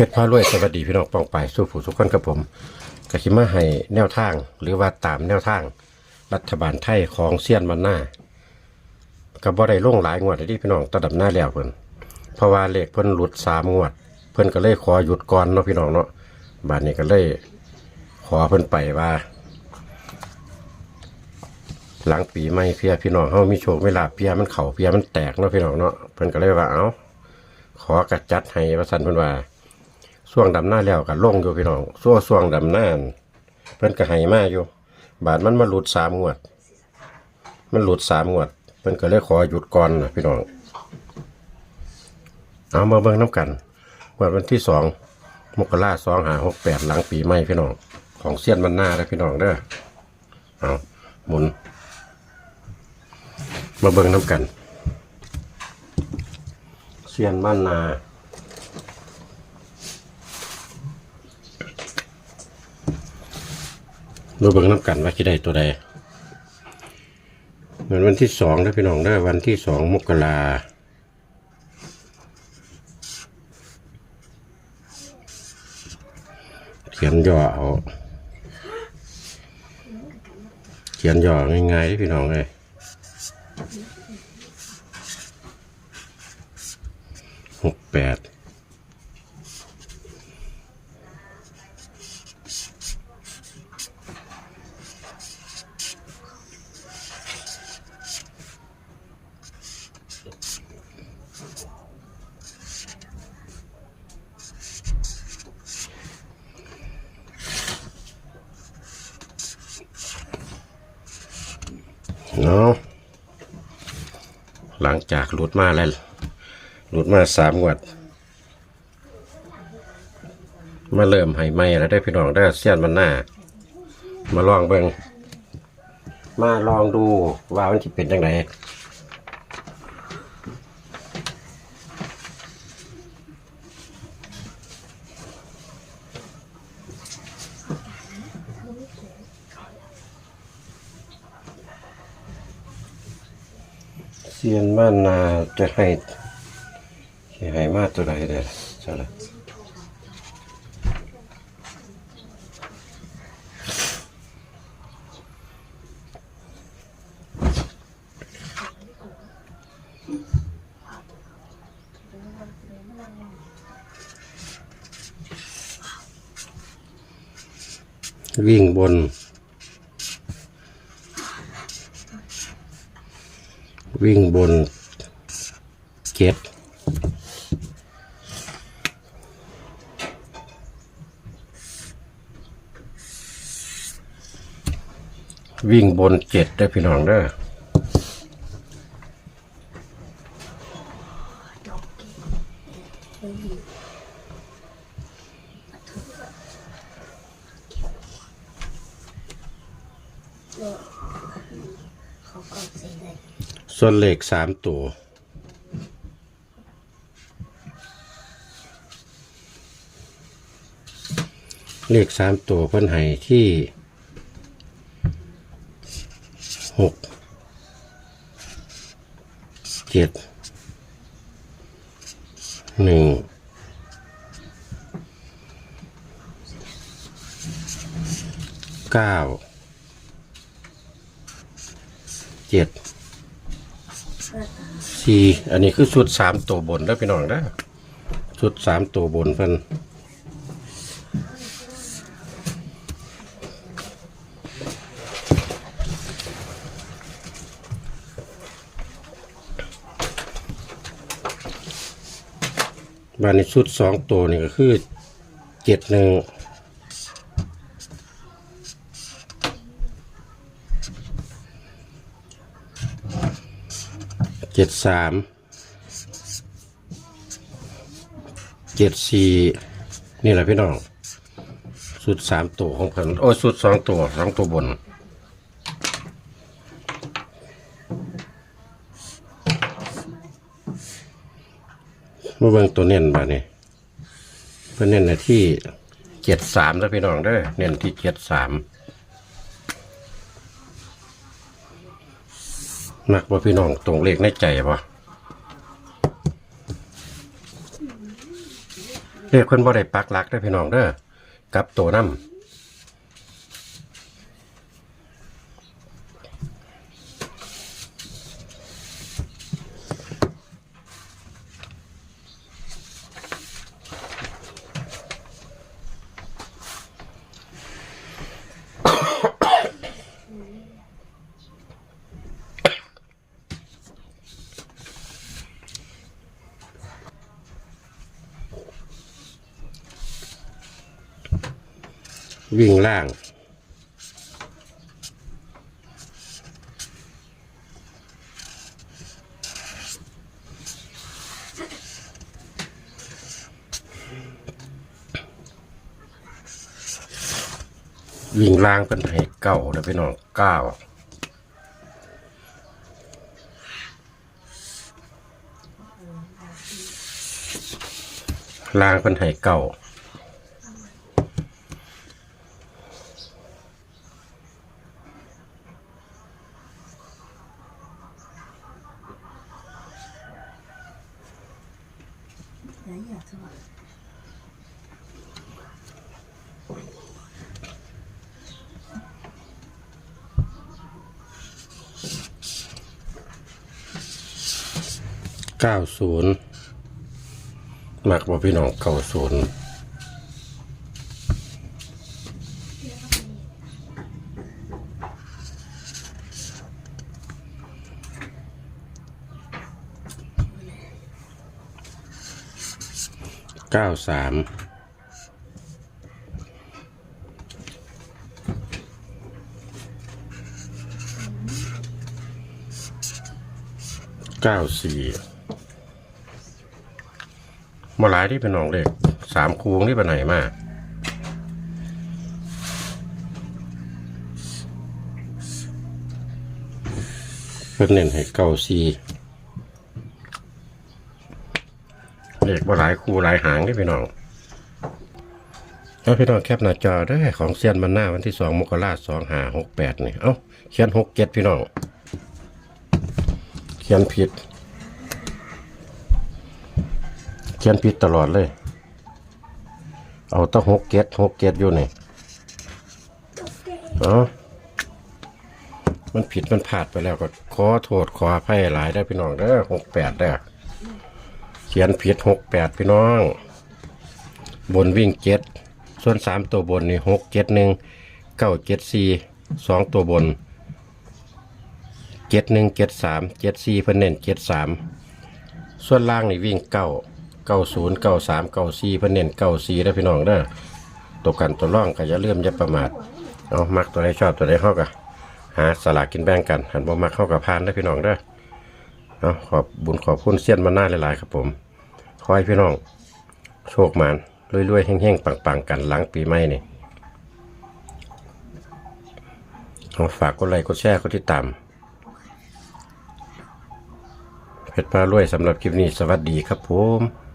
เพชรพารวยสวัสดีพี่น้องปองไปสู้ผู้ทุกคนกับผมกะคิมาให้แนวทาง หรือว่าตามแนวทาง รัฐบาลไทยของเซียนมันหน้าก็บ่ได้ลงหลายงวดที่พี่น้องตัดดับหน้าแล้วเพิ่นเพราะว่าเลขเพิ่นหลุดสามงวด เพิ่นก็เลยขอหยุดก่อนเนาะพี่น้องเนาะบาดนี้ก็เลยขอเพิ่นไปว่า หลังปีใหม่เพียพี่น้องเฮามีโชคเวลาเพียมันเข่าเพียมันแตกเนาะพี่น้องเนาะเพิ่นก็เลยว่าเอ้าขอกระจัดให้ว่าซั่นเพิ่นว่า ช่วงดำหน้าแล้วก็ลงอยู่พี่น้องช่วงช่วงดำหน้านั่นเพิ่นก็ให้มาอยู่ บาทมันมาหลุดสามงวด มันหลุดสามงวดเพิ่นก็เลยขอหยุดก่อนนะพี่น้อง เอามาเบิ่งน้ำกันวันวันที่สองมกราสองหาหกแปดหลังปีใหม่พี่น้อง ของเซียนมันหน้าเลยพี่น้องเด้อเอาหมุน มาเบิ่งน้ำกันเซียนบ้านนา ดูเบิ่งน้ำกันว่าจะได้ตัวใดเหมือนวันที่สองนะพี่น้องได้วันที่สองมกราเขียนย่อเอาเขียนย่อง่ายๆด้อพี่น้องเลยหกแปด เนาะหลังจากหลุดมาแล้วหลุดมาสามวัด มาเริ่มให้ไม่แล้วได้พี่น้องได้เสียนมันหน้า มาลองเบิงมาลองดูว่ามันจะเป็นยังไง เซียนบ้านนาจะให้จะให้มาตัวใดเด้อใช่ละวิ่งบน วิ่งบนเจ็ดวิ่งบนเจ็ดได้พี่น้องเด้อ ส่วนเลขสามตัว เลขสามตัวเพิ่นให้ที่หกเจ็ดหนึ่งเก้าเจ็ด สี่อันนี้คือชุดสามตัวบนแล้วพี่น้องนะชุดสามตัวบนเพิ่นบานในชุดสองตัวนี่ก็คือเจ็ดหนึ่ง เจ็ดสามเจ็ดสี่นี่แหละพี่น้องสุดสามตัวของเพิ่นโอ้ยสุดสองตัวสองตัวบนมาเบิ่งตัวเน้นบานี้เพื่อเน้นในที่เจ็ดสามแล้วพี่น้องเด้อเน้นที่เจ็ดสาม นักว่าพี่น้องตรงเลขในใจปะเรียกคนบ่ได้ปักหลักได้พี่น้องเด้อกับตัวน้ำ วิ่งล่าง วิ่งล่างเป็นให้เก้าแล้วพี่น้องเก้าล่างเป็นให้เก้า ไหนอยากจะว่า เก้าศูนย์มักว่พี่น้องเก้าศูนย์ เก้าสามเก้าสี่มาหลายที่เป็นหนองเด็กสามคูงที่ไปไหนมากเพิ่นเน้นให้เก้าสี่ เด็กมาหลายคู่หลายหางที่พี่น้องแล้วพี่น้องแคปหน้าจอเด้ของเซียนมันหน้าวันที่สองมกราสองห้าหกแปดนี่เอ้าเขียนหกเจ็ดพี่น้องเขียนผิด เขียนผิดตลอดเลย เอาตั้งหกเกตหกเกตอยู่นี่เออมันผิดมันพลาดไปแล้วก็ขอโทษขออภัยหลายได้พี่น้องเด้อหกแปดเด้อ เขียนผิดหกแปดพี่น้อง บนวิ่งเจ็ดส่วนสามตัวบนนี่หกเจ็ดหนึ่งเก้าเจ็ดสี่สองตัวบนเจ็ดหนึ่งเจ็ดสามเจ็ดสี่เพิ่นเน้นเจ็ดสามส่วนล่างนี่วิ่งเก้าเก้าศูนย์เก้าสามเก้าสี่เพิ่นเน้นเก้าสี่ได้อพี่น้องเด้อตัวกันตัวร่องก็อย่าเลื่อมอย่าประมาทเอามักตัวใดชอบตัวใดเข้ากับหาสลากกินแบ่งกันหันบ่มักเข้ากับพานได้อพี่น้องเด้อ เอาขอบบุญขอบคุณเสี้ยนมาหน้าหลายๆ ครับผมขอให้พี่น้อง โชคมานรวยๆแห้งๆปังๆ กันหลังปีใหม่นี่ขอฝากกดไลค์กดแชร์กดติดตามเพชรพารวยสำหรับคลิปนี้สวัสดีครับผม